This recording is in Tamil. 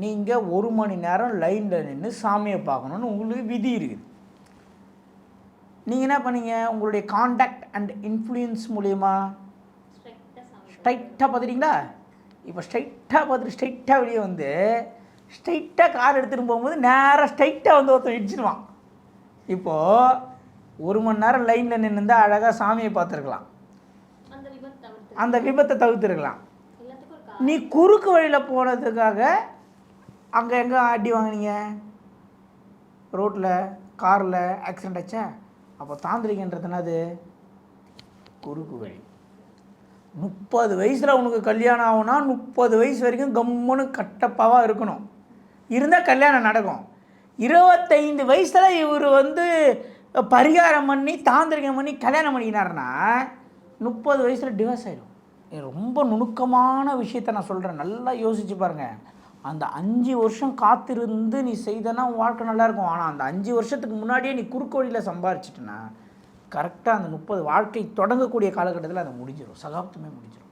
நீங்கள் ஒரு மணி நேரம் லைனில் நின்று சாமியை பார்க்கணுன்னு உங்களுக்கு விதி இருக்குது. நீங்கள் என்ன பண்ணீங்க? உங்களுடைய காண்டாக்ட் அண்ட் இன்ஃப்ளூயன்ஸ் மூலியமா ஸ்ட்ரைட்டாக பார்த்துட்டீங்களா இப்போ ஸ்ட்ரைட்டாக பார்த்துட்டு ஸ்ட்ரைட்டாக வெளியே வந்து ஸ்ட்ரைட்டாக கார் எடுத்துகிட்டு போகும்போது நேராக ஸ்ட்ரைட்டாக வந்து ஒருத்தன் இடிச்சிடுவான். இப்போது ஒரு மணி நேரம் லைனில் நின்று அழகாக சாமியை பார்த்துருக்கலாம். அந்த விபத்து தவிர்த்துருக்கலாம். நீ குறுக்கு வழியில் போனதுக்காக அங்கே எங்கே அடி வாங்குனீங்க? ரோட்டில் காரில் ஆக்சிடென்ட் ஆச்சா? அப்போ தாந்திரிக்கன்றது என்னது? குறுக்கு வழி. முப்பது வயசில் உனக்கு கல்யாணம் ஆகுனா முப்பது வயசு வரைக்கும் கம்முன்னு கட்டப்பாவாக இருக்கணும். இருந்தால் கல்யாணம் நடக்கும். இருபத்தைந்து வயசில் இவர் வந்து பரிகாரம் பண்ணி தாந்திரிகம் பண்ணி கல்யாணம் பண்ணிக்கினாருன்னா முப்பது வயசில் டிவோர்ஸ் ஆகிடும் ரொம்ப நுணுக்கமான விஷயத்த நான் சொல்கிறேன் நல்லா யோசிச்சு பாருங்கள் அந்த அஞ்சு வருஷம் காத்திருந்து நீ செய்தனா உன் வாழ்க்கை நல்லா இருக்கும் ஆனால் அந்த அஞ்சு வருஷத்துக்கு முன்னாடியே நீ குறுக்கு வழியில் சம்பாரிச்சிட்டனா கரெக்டாக அந்த முப்பது வாழ்க்கை தொடங்கக்கூடிய காலகட்டத்தில் அது முடிஞ்சிடும் சகாப்தமே முடிஞ்சிடும்